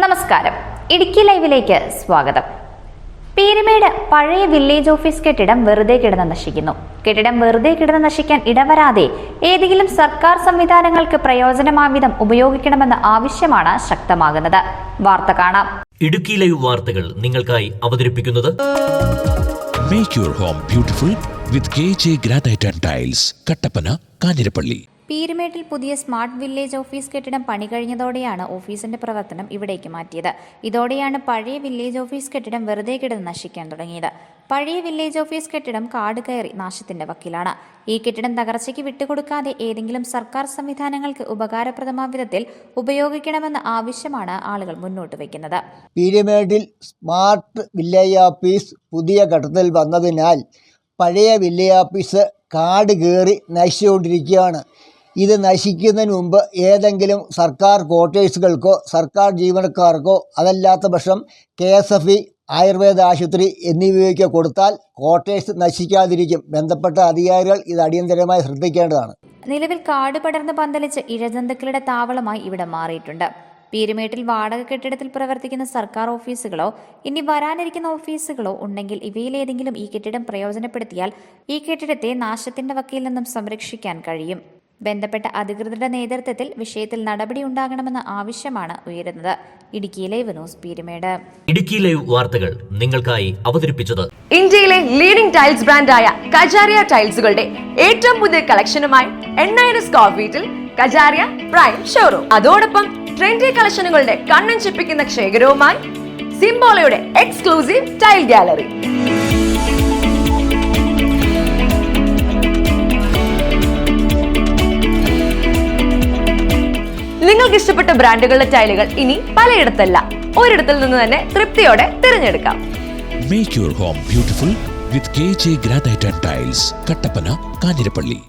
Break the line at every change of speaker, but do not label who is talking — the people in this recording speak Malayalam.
നമസ്കാരം. ഇടുക്കി ലൈവിലേക്ക് സ്വാഗതം. പീരുമേട് പഴയ വില്ലേജ് ഓഫീസ് കെട്ടിടം വെറുതെ കിടന്ന് നശിക്കുന്നു. കെട്ടിടം വെറുതെ കിടന്ന് നശിക്കാൻ ഇടവരാതെ ഏതെങ്കിലും സർക്കാർ സംവിധാനങ്ങൾക്ക് പ്രയോജനമാവിധം ഉപയോഗിക്കണമെന്ന ആവശ്യമാണ് ശക്തമാകുന്നത്. വാർത്ത കാണാം.
ഇടുക്കി ലൈവ് വാർത്തകൾ നിങ്ങൾക്കായി അവതരിപ്പിക്കുന്നത്
make your home beautiful with K J granite and tiles Kattappana Kanjirappally.
പീരുമേട്ടിൽ പുതിയ സ്മാർട്ട് വില്ലേജ് ഓഫീസ് കെട്ടിടം പണി കഴിഞ്ഞതോടെയാണ് ഓഫീസിന്റെ പ്രവർത്തനം ഇവിടേക്ക് മാറ്റിയത്. ഇതോടെയാണ് പഴയ വില്ലേജ് ഓഫീസ് കെട്ടിടം വെറുതെ കിടന്ന് നശിക്കാൻ തുടങ്ങിയത്. പഴയ വില്ലേജ് ഓഫീസ് കെട്ടിടം കാട് കയറി നാശത്തിന്റെ വക്കിലാണ്. ഈ കെട്ടിടം തകർച്ചയ്ക്ക് വിട്ടുകൊടുക്കാതെ ഏതെങ്കിലും സർക്കാർ സംവിധാനങ്ങൾക്ക് ഉപകാരപ്രദമായ വിധത്തിൽ ഉപയോഗിക്കണമെന്ന ആവശ്യമാണ് ആളുകൾ മുന്നോട്ട് വയ്ക്കുന്നത്.
പീരുമേട്ടിൽ സ്മാർട്ട് വില്ലേജ് ഓഫീസ് പുതിയ ഘട്ടത്തിൽ വന്നതിനാൽ പഴയ വില്ലേജ് ഓഫീസ് കാട് കയറി നശിച്ചുകൊണ്ടിരിക്കുകയാണ്. ഇത് നശിക്കുന്നതിന് മുമ്പ് ഏതെങ്കിലും സർക്കാർ ക്വാർട്ടേഴ്സുകൾക്കോ സർക്കാർ ജീവനക്കാർക്കോ അതല്ലാത്ത പക്ഷം K S F E Ayurveda ആശുപത്രി എന്നിവയ്ക്ക് കൊടുത്താൽ ക്വാർട്ടേഴ്സ് നശിക്കാതിരിക്കും. ബന്ധപ്പെട്ട അധികാരികൾ ഇത് അടിയന്തരമായി ശ്രദ്ധിക്കേണ്ടതാണ്.
നിലവിൽ കാട് പടർന്ന് പന്തലിച്ച് ഇഴജന്തുക്കളുടെ താവളമായി ഇവിടെ മാറിയിട്ടുണ്ട്. പീരുമേട്ടിൽ വാടക കെട്ടിടത്തിൽ പ്രവർത്തിക്കുന്ന സർക്കാർ ഓഫീസുകളോ ഇനി വരാനിരിക്കുന്ന ഓഫീസുകളോ ഉണ്ടെങ്കിൽ ഇവയിലേതെങ്കിലും ഈ കെട്ടിടം പ്രയോജനപ്പെടുത്തിയാൽ ഈ കെട്ടിടത്തെ നാശത്തിന്റെ വക്കയിൽ നിന്നും സംരക്ഷിക്കാൻ കഴിയും. ബന്ധപ്പെട്ട അധികൃതരുടെ നേതൃത്വത്തിൽ വിഷയത്തിൽ നടപടി ഉണ്ടാകണമെന്ന ആവശ്യമാണ് ഉയരുന്നത്. Idukki live news Peermade.
Idukki live വാർത്തകൾ നിങ്ങൾക്കായി അവതരിപ്പിച്ചത്
ഇന്ത്യയിലെ ലീഡിംഗ് ടൈൽസ് ബ്രാൻഡായ കജാരിയ ടൈൽസുകളുടെ ഏറ്റവും പുതിയ കളക്ഷനുമായി എണ്ണായിരം സ്ക്വയർ ഫീറ്റിൽ കജാരിയ പ്രൈം ഷോറൂം അതോടൊപ്പം ട്രെൻഡി കളക്ഷനുകളുടെ കണ്ണൻ ചിപ്പിക്കുന്ന ശേഖരവുമായി സിംബോളയുടെ എക്സ്ക്ലൂസീവ് ടൈൽ ഗാലറി നിങ്ങൾക്ക് ഇഷ്ടപ്പെട്ട ബ്രാൻഡുകളുടെ ടൈലുകൾ ഇനി പലയിടത്തല്ല. ഒരിടത്തിൽ നിന്ന് തന്നെ തൃപ്തിയോടെ തിരഞ്ഞെടുക്കാം.
Make your home beautiful with K J granite and tiles Kattappana Kanjirappally